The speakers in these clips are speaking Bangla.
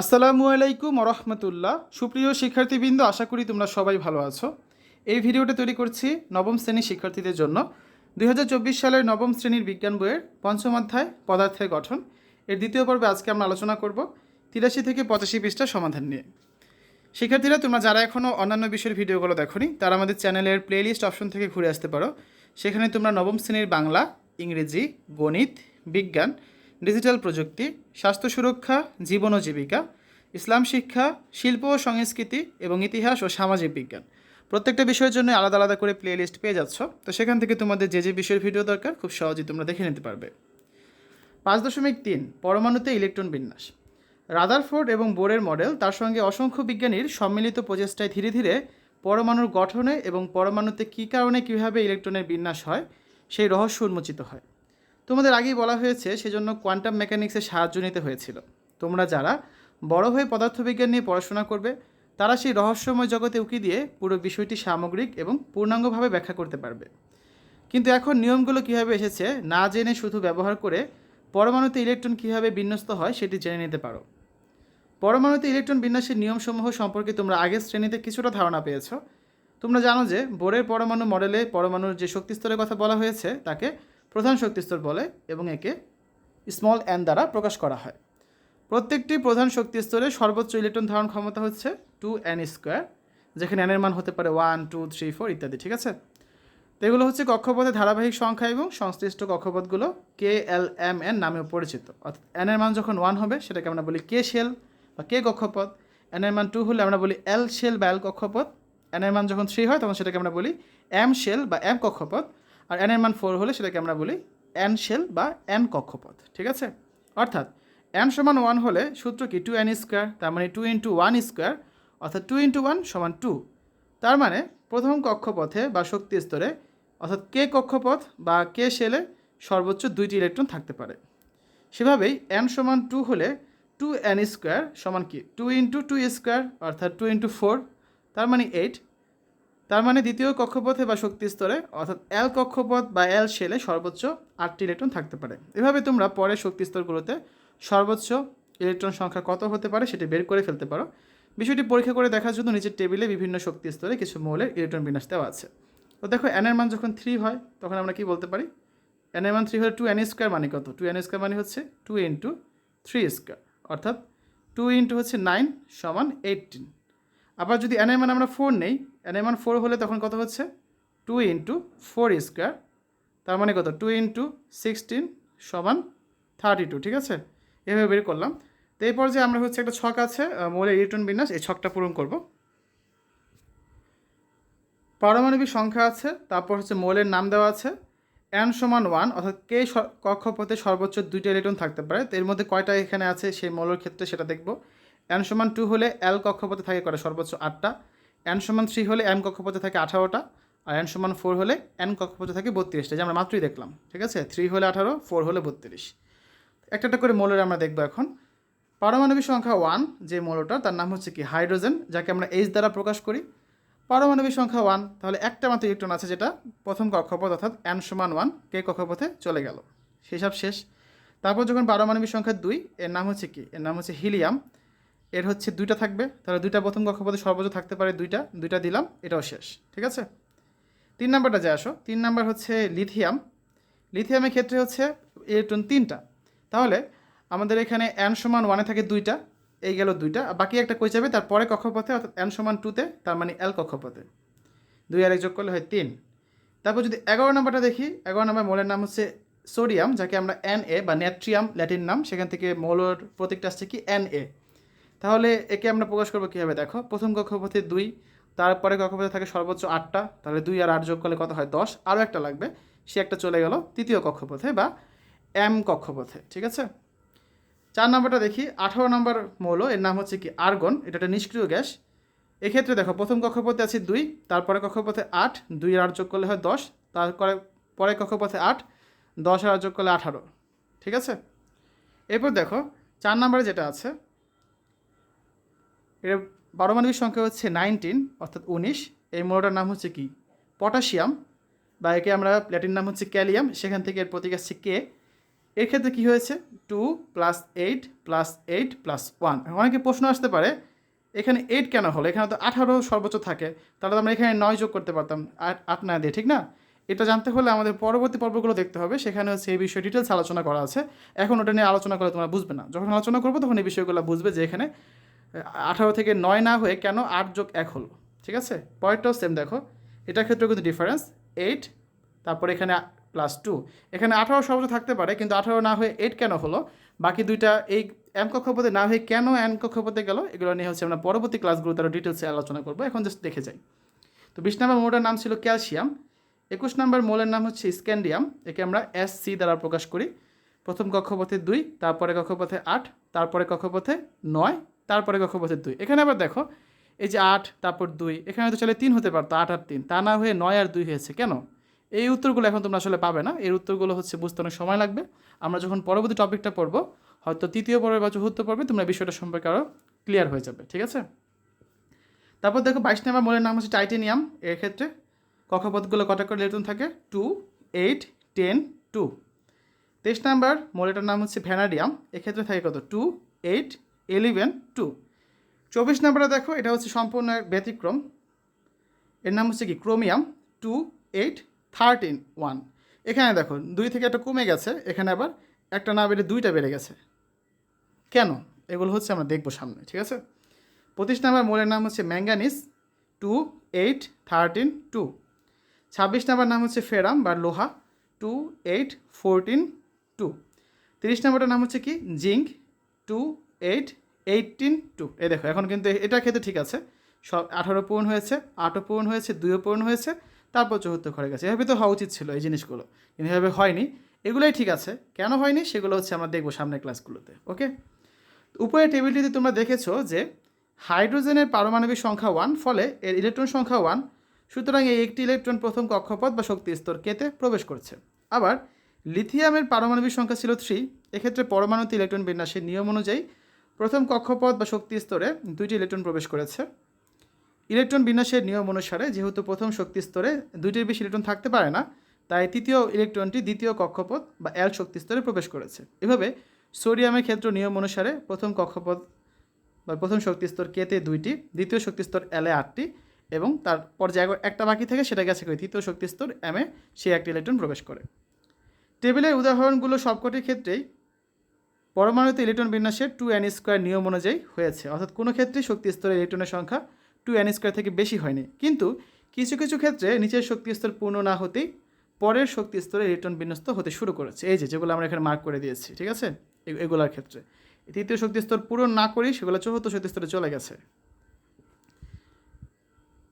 আসসালামু আলাইকুম রহমতুল্লাহ সুপ্রিয় শিক্ষার্থীবৃন্দ, আশা করি তোমরা সবাই ভালো আছো। এই ভিডিওটা তৈরি করছি নবম শ্রেণির শিক্ষার্থীদের জন্য। দু হাজার চব্বিশ সালের নবম শ্রেণির বিজ্ঞান বইয়ের পঞ্চম অধ্যায়, পদার্থের গঠন। এর দ্বিতীয় পর্বে আজকে আমরা আলোচনা করব তিরাশি থেকে পঁচাশি পৃষ্ঠা সমাধান নিয়ে। শিক্ষার্থীরা, তোমরা যারা এখনও অন্যান্য বিষয়ের ভিডিওগুলো দেখোনি, তারা আমাদের চ্যানেলের প্লেলিস্ট অপশন থেকে ঘুরে আসতে পারো। সেখানে তোমরা নবম শ্রেণির বাংলা, ইংরেজি, গণিত, বিজ্ঞান ডিজিটাল প্রযুক্তি, স্বাস্থ্য সুরক্ষা, জীবন ও জীবিকা, ইসলাম শিক্ষা, শিল্প ও সংস্কৃতি এবং ইতিহাস ও সামাজিক বিজ্ঞান। প্রত্যেকটা বিষয়ের জন্য আলাদা আলাদা করে প্লে লিস্ট পেয়ে যাচ্ছ, তো সেখান থেকে তোমাদের যে যে বিষয়ের ভিডিও দরকার, খুব সহজেই তোমরা দেখে নিতে পারবে। পাঁচ দশমিক তিন, পরমাণুতে ইলেকট্রন বিন্যাস। রাদারফোর্ড এবং বোরের মডেল তার সঙ্গে অসংখ্য বিজ্ঞানীর সম্মিলিত প্রচেষ্টায় ধীরে ধীরে পরমাণুর গঠনে এবং পরমাণুতে কী কারণে কীভাবে ইলেকট্রনের বিন্যাস হয়, সেই রহস্য উন্মোচিত হয়। তোমাদের আগেই বলা হয়েছে সেজন্য কোয়ান্টাম মেকানিক্সের সাহায্য নিতে হয়েছিল। তোমরা যারা বড় হয়ে পদার্থবিজ্ঞান নিয়ে পড়াশোনা করবে, তারা সেই রহস্যময় জগতে উকি দিয়ে পুরো বিষয়টি সামগ্রিক এবং পূর্ণাঙ্গভাবে ব্যাখ্যা করতে পারবে। কিন্তু এখন নিয়মগুলো কীভাবে এসেছে, না জেনে শুধু ব্যবহার করে পরমাণুতে ইলেকট্রন কীভাবে বিন্যস্ত হয় সেটি জেনে নিতে পারো। পরমাণুতে ইলেকট্রন বিন্যাসের নিয়মসমূহ সম্পর্কে তোমরা আগের শ্রেণীতে কিছুটা ধারণা পেয়েছ। তোমরা জানো যে বোরের পরমাণু মডেলে পরমাণুর যে শক্তিস্তরের কথা বলা হয়েছে, তাকে প্রধান শক্তিস্তর বলে এবং একে স্মল এন দ্বারা প্রকাশ করা হয়। প্রত্যেকটি প্রধান শক্তিস্তরে সর্বোচ্চ ইলেকট্রন ধারণ ক্ষমতা হচ্ছে টু এন স্কোয়ার যেখানে এনের মান হতে পারে ওয়ান টু থ্রি ফোর ইত্যাদি, ঠিক আছে? তো এগুলো হচ্ছে কক্ষপথের ধারাবাহিক সংখ্যা এবং সংশ্লিষ্ট কক্ষপথগুলো কে এল এম এন নামেও পরিচিত। অর্থাৎ এন এর মান যখন ওয়ান হবে, সেটাকে আমরা বলি কে শেল বা কে কক্ষপথ। এন এর মান টু হলে আমরা বলি এল শেল বা এল কক্ষপথ। এন এর মান যখন থ্রি হয়, তখন সেটাকে আমরা বলি এম শেল বা এম কক্ষপথ। আর এন এর মান ফোর হলে সেটাকে আমরা বলি এন শেল বা এন কক্ষপথ, ঠিক আছে? অর্থাৎ এন সমান ওয়ান হলে সূত্র কি? টু এন স্কোয়ার তার মানে টু ইন্টু ওয়ান স্কোয়ার অর্থাৎ টু ইন্টু ওয়ান সমান টু তার মানে প্রথম কক্ষপথে বা শক্তি স্তরে, অর্থাৎ কে কক্ষপথ বা কে শেলে সর্বোচ্চ দুইটি ইলেকট্রন থাকতে পারে। সেভাবেই এন সমান টু হলে টু এন স্কোয়ার সমান কি? টু ইন্টু টু স্কোয়ার অর্থাৎ টু ইন্টু ফোর তার মানে এইট তার মানে দ্বিতীয় কক্ষপথে বা শক্তি স্তরে, অর্থাৎ এল কক্ষপথ বা এল শেলে সর্বোচ্চ আটটি ইলেকট্রন থাকতে পারে। এভাবে তোমরা পরের শক্তি স্তরগুলোতে সর্বোচ্চ ইলেকট্রন সংখ্যা কত হতে পারে সেটি বের করে ফেলতে পারো। বিষয়টি পরীক্ষা করে দেখার জন্য নিচের টেবিলে বিভিন্ন শক্তি স্তরে কিছু মৌলের ইলেকট্রন বিন্যাস দেওয়া আছে। তো দেখো এনের মান যখন থ্রি হয়, তখন আমরা কি বলতে পারি? এনের মান থ্রি হলে টু এন স্কোয়ার মানে কত? টু এন স্কোয়ার মানে হচ্ছে টু ইন্টু থ্রি স্কোয়ার অর্থাৎ টু ইন্টু হচ্ছে নাইন সমান এইটিন আবার যদি এন এর মান আমরা ফোর নেই এন এর মান ফোর হলে তখন কত হচ্ছে? টু ইন্টু ফোর স্কোয়ার তার মানে কত? টু ইন্টু সিক্সটিন সমান থার্টি টু ঠিক আছে? এভাবে বের করলাম। তো এরপর যে আমরা হচ্ছে একটা ছক আছে মৌলের ইলেকট্রন বিন্যাস, এই ছকটা পূরণ করব। পারমাণবিক সংখ্যা আছে, তারপর হচ্ছে মৌলের নাম দেওয়া আছে। এন সমান ওয়ান অর্থাৎ কে কক্ষপথে সর্বোচ্চ দুইটা ইলেকট্রন থাকতে পারে। তো এর মধ্যে কয়টা এখানে আছে, সেই মৌলের ক্ষেত্রে সেটা দেখব। এন সমান টু হলে এল কক্ষপথে থাকে করে সর্বোচ্চ আটটা এন সমান থ্রি হলে এম কক্ষপথে থাকে আঠারোটা, আর এন সমান ফোর হলে এন কক্ষপথে থাকে বত্রিশটা যে আমরা মাত্রই দেখলাম, ঠিক আছে? থ্রি হলে আঠারো ফোর হলে বত্রিশ। একটা একটা করে মৌলের আমরা দেখব এখন। পারমাণবিক সংখ্যা ওয়ান যে মৌলটা, তার নাম হচ্ছে কি? হাইড্রোজেন, যাকে আমরা এইচ দ্বারা প্রকাশ করি। পারমাণবিক সংখ্যা ওয়ান তাহলে একটা মাত্র ইলেকট্রন আছে যেটা প্রথম কক্ষপথ অর্থাৎ এন সমান ওয়ান কে কক্ষপথে চলে গেল। সেসব শেষ। তারপর যখন পারমাণবিক সংখ্যা দুই, এর নাম হচ্ছে কি? এর নাম হচ্ছে হিলিয়াম। এর হচ্ছে দুইটা থাকবে। তাহলে দুইটা প্রথম কক্ষপথে সর্বোচ্চ থাকতে পারে দুইটা দুইটা দিলাম, এটাও শেষ, ঠিক আছে? তিন নাম্বারটা যে আসো। তিন নাম্বার হচ্ছে লিথিয়াম। লিথিয়ামের ক্ষেত্রে হচ্ছে ইলেকট্রন তিনটা। তাহলে আমাদের এখানে অ্যান সমান ওয়ানে থাকে দুইটা, এই গেল দুইটা। বাকি একটা কই যাবে? তারপরে কক্ষপথে, অর্থাৎ এন সমান টুতে তার মানে এল কক্ষপথে। দুই আর এক যোগ করলে হয় তিন। তারপর যদি এগারো নাম্বারটা দেখি, এগারো নাম্বার মৌলের নাম হচ্ছে সোডিয়াম, যাকে আমরা এন এ বা নেট্রিয়াম ল্যাটিন নাম। সেখান থেকে মৌলের প্রতীকটা আসছে কি? এন এ তাহলে একে আমরা প্রকাশ করব কীভাবে? দেখো, প্রথম কক্ষপথে দুই, তারপরে কক্ষপথে থাকে সর্বোচ্চ আটটা, তাহলে দুই আর আট যোগ করলে কত হয়? দশ। আরও একটা লাগবে, সে একটা চলে গেল তৃতীয় কক্ষপথে বা এম কক্ষপথে, ঠিক আছে? চার নম্বরটা দেখি, আঠারো নম্বর মৌল, এর নাম হচ্ছে কি? আর্গন, এটা একটা নিষ্ক্রিয় গ্যাস। এক্ষেত্রে দেখো, প্রথম কক্ষপথে আছে দুই, তারপরে কক্ষপথে আট, দুই আর যোগ করলে হয় দশ, তারপরে, পরে কক্ষপথে আট, দশ আর যোগ করলে আঠারো, ঠিক আছে? এরপর দেখো, চার নম্বরে যেটা আছে এর পারমাণবিক সংখ্যা হচ্ছে নাইনটিন, অর্থাৎ উনিশ। এই মৌলটার নাম হচ্ছে কি? পটাশিয়াম। বা একে আমরা প্ল্যাটিন নাম হচ্ছে ক্যালিয়াম। সেখান থেকে এর প্রতীক আসছে কে? এর ক্ষেত্রে কী হয়েছে? Two plus eight plus eight plus one. অনেকে প্রশ্ন আসতে পারে, এখানে এইট কেন হলো? এখানে তো আঠারো সর্বোচ্চ থাকে। তাহলে আমরা এখানে নয় যোগ করতে পারতাম, আট আট না দিয়ে, ঠিক না? এটা জানতে হলে আমাদের পরবর্তী পর্বগুলো দেখতে হবে। সেখানে হচ্ছে এই বিষয়ে ডিটেলস আলোচনা করা আছে। এখন ওটা নিয়ে আলোচনা করে তোমরা বুঝবে না। যখন আলোচনা করব, তখন এই বিষয়গুলো বুঝবে যে এখানে আঠারো থেকে নয় না হয়ে কেন আট যোগ এক হলো? ঠিক আছে? পরেরটাও সেম দেখো। এটার ক্ষেত্রেও কিন্তু ডিফারেন্স এইট তারপর এখানে প্লাস টু এখানে আঠারো সর্বোচ্চ থাকতে পারে, কিন্তু আঠারো না হয়ে এইট কেন হলো? বাকি দুইটা এই এম কক্ষপথে না হয়ে কেন এন কক্ষপথে গেল? এগুলো নিয়ে হচ্ছে আমরা পরবর্তী ক্লাসগুলোতে আরও ডিটেলসে আলোচনা করব। এখন জাস্ট দেখে যাই। তো বিশ নম্বর মোটার নাম ছিল ক্যালসিয়াম। একুশ নম্বর মোলের নাম হচ্ছে স্ক্যান্ডিয়াম। একে আমরা এস সি দ্বারা প্রকাশ করি। প্রথম কক্ষপথে দুই, তারপরে কক্ষপথে আট, তারপরে কক্ষপথে নয় তারপরে কক্ষপথে দুই। এখানে আবার দেখো, এই যে আট, তারপর দুই, এখানে তো চলে তিন হতে পারতো, আট আর তিন। তা না হয়ে নয় আর দুই হয়েছে, কেন? এই উত্তরগুলো এখন তোমরা আসলে পাবে না। এর উত্তরগুলো হচ্ছে বুঝতে অনেক সময় লাগবে। আমরা যখন পরবর্তী টপিকটা পড়ব, হয়তো তৃতীয় পর্বে বা চতুর্থ পর্বে তোমরা বিষয়টা সম্পর্কে আরও ক্লিয়ার হয়ে যাবে, ঠিক আছে? তারপর দেখো, বাইশ নম্বর মোলের নাম হচ্ছে টাইটেনিয়াম এর ক্ষেত্রে কক্ষপথগুলো কটা করে ইলেকট্রন থাকে? Two, eight, ten, two. তেইশ নাম্বার মোলেটার নাম হচ্ছে ভ্যানাডিয়াম। এক্ষেত্রে থাকে কত? Two, eight eleven two. চব্বিশ নাম্বারে দেখো, এটা হচ্ছে সম্পূর্ণ ব্যতিক্রম। এর নাম হচ্ছে কি? Chromium two eight thirteen one. এখানে দেখো, দুই থেকে একটা কমে গেছে, এখানে আবার একটা না বেড়ে দুইটা বেড়ে গেছে। কেন? এগুলো হচ্ছে আমরা দেখব সামনে, ঠিক আছে? পঁচিশ নাম্বার মোলের নাম হচ্ছে manganese two eight thirteen two. ছাব্বিশ নাম্বার নাম হচ্ছে ফেরাম বা লোহা টু এইট ফোরটিন টু। তিরিশ নাম্বারটার নাম হচ্ছে কি? Zinc two eight eighteen two. এই দেখো, এখন কিন্তু এটা ক্ষেত্রে ঠিক আছে। সব আঠারো পূরণ হয়েছে, আটও পূরণ হয়েছে, দুইও পূরণ হয়েছে, তারপর চতুর্থ ঘরে গেছে। এভাবে তো হওয়া উচিত ছিল এই জিনিসগুলো। কিন্তু এভাবে হয়নি। এগুলোই ঠিক আছে। কেন হয়নি? সেগুলো হচ্ছে আমরা দেখব সামনের ক্লাসগুলোতে, ওকে? উপরের টেবিলটিতে তোমরা দেখেছ যে হাইড্রোজেনের পারমাণবিক সংখ্যা ওয়ান, ফলে এর ইলেকট্রন সংখ্যা ওয়ান, সুতরাং এই একটি ইলেকট্রন প্রথম কক্ষপথ বা শক্তি স্তর কেতে প্রবেশ করছে। আবার, লিথিয়ামের পারমাণবিক সংখ্যা ছিল থ্রি, এক্ষেত্রে পরমাণুতে ইলেকট্রন বিন্যাসের নিয়ম অনুযায়ী প্রথম কক্ষপথ বা শক্তি স্তরে দুইটি ইলেকট্রন প্রবেশ করেছে। ইলেকট্রন বিন্যাসের নিয়ম অনুসারে, যেহেতু প্রথম শক্তি স্তরে দুইটির বেশি ইলেকট্রন থাকতে পারে না, তাই তৃতীয় ইলেকট্রনটি দ্বিতীয় কক্ষপথ বা এল শক্তি স্তরে প্রবেশ করেছে। এভাবে সোডিয়ামের ক্ষেত্র নিয়ম অনুসারে প্রথম কক্ষপথ বা প্রথম শক্তি স্তর কেতে দুইটি, দ্বিতীয় শক্তি স্তর এলে আটটি এবং তারপর যে একটা বাকি থাকে সেটা গেছে করে তৃতীয় শক্তি স্তর এম এ সে একটি ইলেকট্রন প্রবেশ করে। টেবিলের উদাহরণগুলো সবকটির ক্ষেত্রেই পরমাণুতে ইলেকট্রন বিন্যাসের টু এন স্কোয়ার নিয়ম অনুযায়ী হয়েছে। অর্থাৎ কোনো ক্ষেত্রেই শক্তি স্তরের ইলেকট্রনের সংখ্যা টু এন স্কোয়ার থেকে বেশি হয়নি। কিন্তু কিছু কিছু ক্ষেত্রে নিচের শক্তি স্তর পূর্ণ না হতেই পরের শক্তি স্তরে ইলেকট্রন বিন্যস্ত হতে শুরু করেছে। এই যে, যেগুলো আমরা এখানে মার্ক করে দিয়েছি, ঠিক আছে? এগুলোর ক্ষেত্রে। তৃতীয় শক্তি স্তর পূরণ না করেই সেগুলো চতুর্থ শক্তি স্তরে চলে গেছে।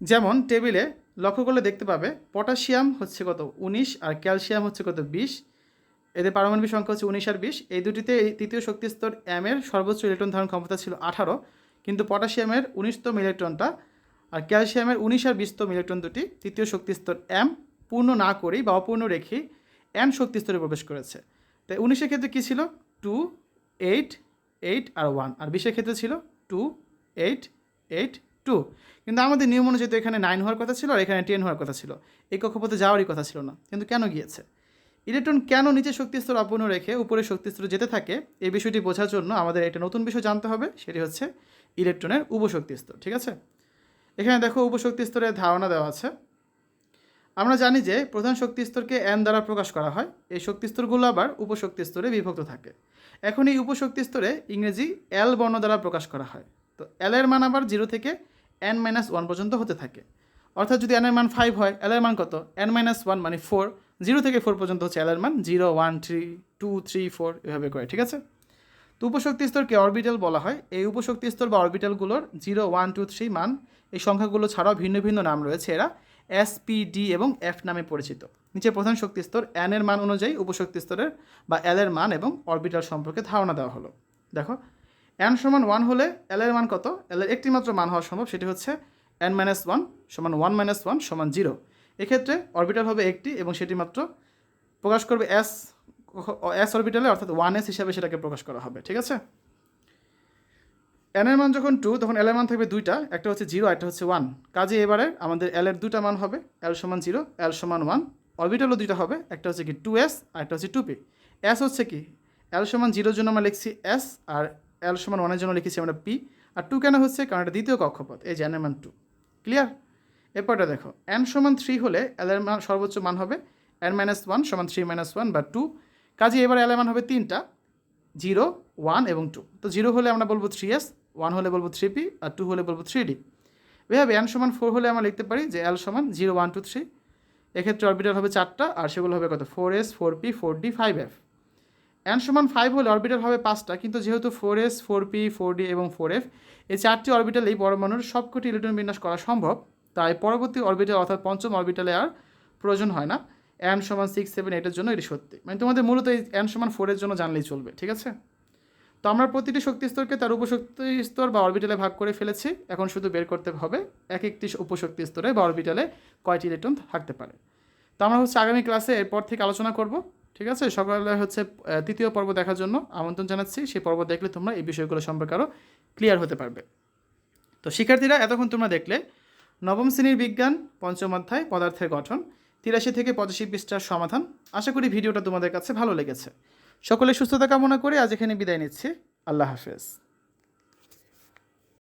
যেমন, টেবিলে লক্ষ্য করলে দেখতে পাবে, পটাশিয়াম হচ্ছে কত? উনিশ আর ক্যালসিয়াম হচ্ছে কত? বিশ। এদের পারমাণবিক সংখ্যা হচ্ছে উনিশ আর বিশ। এই দুটিতে এই তৃতীয় শক্তিস্তর এম এর সর্বোচ্চ ইলেকট্রন ধারণ ক্ষমতা ছিল আঠারো, কিন্তু পটাশিয়ামের উনিশতম ইলেকট্রনটা আর ক্যালসিয়ামের উনিশ আর বিশতম ইলেকট্রন দুটি তৃতীয় শক্তিস্তর এম পূর্ণ না করেই বা অপূর্ণ রেখেই এন শক্তিস্তরে প্রবেশ করেছে। তাই উনিশের ক্ষেত্রে কী ছিল? টু এইট এইট আর ওয়ান আর বিশের ক্ষেত্রে ছিল টু এইট এইট টু কিন্তু আমাদের নিয়ম অনুযায়ী এখানে নাইন হওয়ার কথা ছিল আর এখানে টেন হওয়ার কথা ছিল। এই কক্ষপথে যাওয়ারই কথা ছিল না। কিন্তু কেন গিয়েছে? ইলেকট্রন কেন নিচে শক্তি স্তর অপূর্ণ রেখে উপরে শক্তি স্তর যেতে থাকে, এই বিষয়টি বোঝার জন্য আমাদের একটা নতুন বিষয় জানতে হবে, সেটি হচ্ছে ইলেকট্রনের উপশক্তি স্তর, ঠিক আছে? এখানে দেখো উপশক্তি স্তরের ধারণা দেওয়া আছে। আমরা জানি যে প্রধান শক্তি স্তরকে এন দ্বারা প্রকাশ করা হয়, এই শক্তি স্তরগুলো আবার উপশক্তি স্তরে বিভক্ত থাকে। এখন এই উপশক্তি স্তরে ইংরেজি এল বর্ণ দ্বারা প্রকাশ করা হয়, তো এল এর মান আবার জিরো থেকে এন মাইনাস ওয়ান পর্যন্ত হতে থাকে। অর্থাৎ যদি এন এর মান ফাইভ হয় এল এর মান কত? এন মাইনাস ওয়ান মানে ফোর জিরো থেকে ফোর পর্যন্ত হচ্ছে এল এর মান, zero, one, three, two, three, four, এভাবে করে, ঠিক আছে? তো উপশক্তি স্তরকে অরবিটাল বলা হয়। এই উপশক্তি স্তর বা অরবিটালগুলোর জিরো, ওয়ান, টু, থ্রি মান, এই সংখ্যাগুলো ছাড়াও ভিন্ন ভিন্ন নাম রয়েছে। এরা এস পি ডি এবং এফ নামে পরিচিত। নিচে প্রধান শক্তি স্তর এন এর মান অনুযায়ী উপশক্তি স্তরের বা এল এর মান এবং অরবিটাল সম্পর্কে ধারণা দেওয়া হলো। দেখো এন সমান ওয়ান হলে এল এর মান কত? এল এর একটি মাত্র মান হওয়া সম্ভব, সেটি হচ্ছে এন মাইনাস ওয়ান সমান ওয়ান মাইনাস ওয়ান সমান জিরো এক্ষেত্রে অরবিটাল হবে একটি এবং সেটি মাত্র প্রকাশ করবে এস এস অরবিটালে অর্থাৎ ওয়ান এস হিসাবে সেটাকে প্রকাশ করা হবে, ঠিক আছে? এন এর মান যখন টু তখন এল এর মান থাকবে দুইটা, একটা হচ্ছে জিরো একটা হচ্ছে ওয়ান কাজে এবারে আমাদের এল এর দুটা মান হবে এল সমান জিরো এল সমান ওয়ান অরবিটালও দুইটা হবে, একটা হচ্ছে কি টু এস আর একটা হচ্ছে টু পি এস হচ্ছে কি এল সমান জিরোর জন্য আমরা লিখছি এস আর এল সমান ওয়ানের জন্য লিখেছি আমরা পি আর টু কেন হচ্ছে? কারণ এটা দ্বিতীয় কক্ষপথ, এই যে এন মান টু ক্লিয়ার এরপরটা দেখো এন সমান থ্রি হলে এল এর মান সর্বোচ্চ মান হবে এন মাইনাস ওয়ান সমান থ্রি মাইনাস ওয়ান বা টু কাজে এবার এল এর মান হবে তিনটা জিরো ওয়ান এবং টু তো জিরো হলে আমরা বলব থ্রি এস ওয়ান হলে বলব থ্রি পি আর টু হলে বলব থ্রি ডি এভাবে এন সমান ফোর হলে আমরা লিখতে পারি যে এল সমান জিরো ওয়ান টু থ্রি এক্ষেত্রে অরবিটাল হবে চারটা আর সেগুলো হবে কত? Four S four P four D five F N সমান ফাইভ হলে অরবিটাল হবে পাঁচটা, কিন্তু যেহেতু four S four P four D এবং ফোর এফ এই চারটি অরবিটালেই পরমাণুর সবকটি ইলেকট্রন বিন্যাস করা সম্ভব। তাই পরবর্তী অরবিটাল অর্থাৎ পঞ্চম অরবিটালে আর প্রয়োজন হয় না। এন সমান সিক্স সেভেন এইটের জন্য এটি সত্যি। মানে তোমাদের মূলত এই এন সমান ফোরের জন্য জানলেই চলবে, ঠিক আছে? তো আমরা প্রতিটি শক্তি স্তরকে তার উপশক্তি স্তর বা অরবিটালে ভাগ করে ফেলেছি। এখন শুধু বের করতে হবে এক একটি উপশক্তি স্তরে বা অরবিটালে কয়টি ইলেকট্রন থাকতে পারে। তো আমরা হচ্ছে আগামী ক্লাসে এরপর থেকে আলোচনা করব, ঠিক আছে? সকালে হচ্ছে তৃতীয় পর্ব দেখার জন্য আমন্ত্রণ জানাচ্ছি। সেই পর্ব দেখলে তোমরা এই বিষয়গুলো সম্পর্কে আরও ক্লিয়ার হতে পারবে। তো শিক্ষার্থীরা, এতক্ষণ তোমরা দেখলে নবম শ্রেণির বিজ্ঞান, পঞ্চম অধ্যায়, পদার্থের গঠন, তিরাশি থেকে পঁচাশি পৃষ্ঠার সমাধান। আশা করি ভিডিওটা তোমাদের কাছে ভালো লেগেছে। সকলে সুস্থতা কামনা করে আজ এখানে বিদায় নিচ্ছি। আল্লাহ হাফেজ।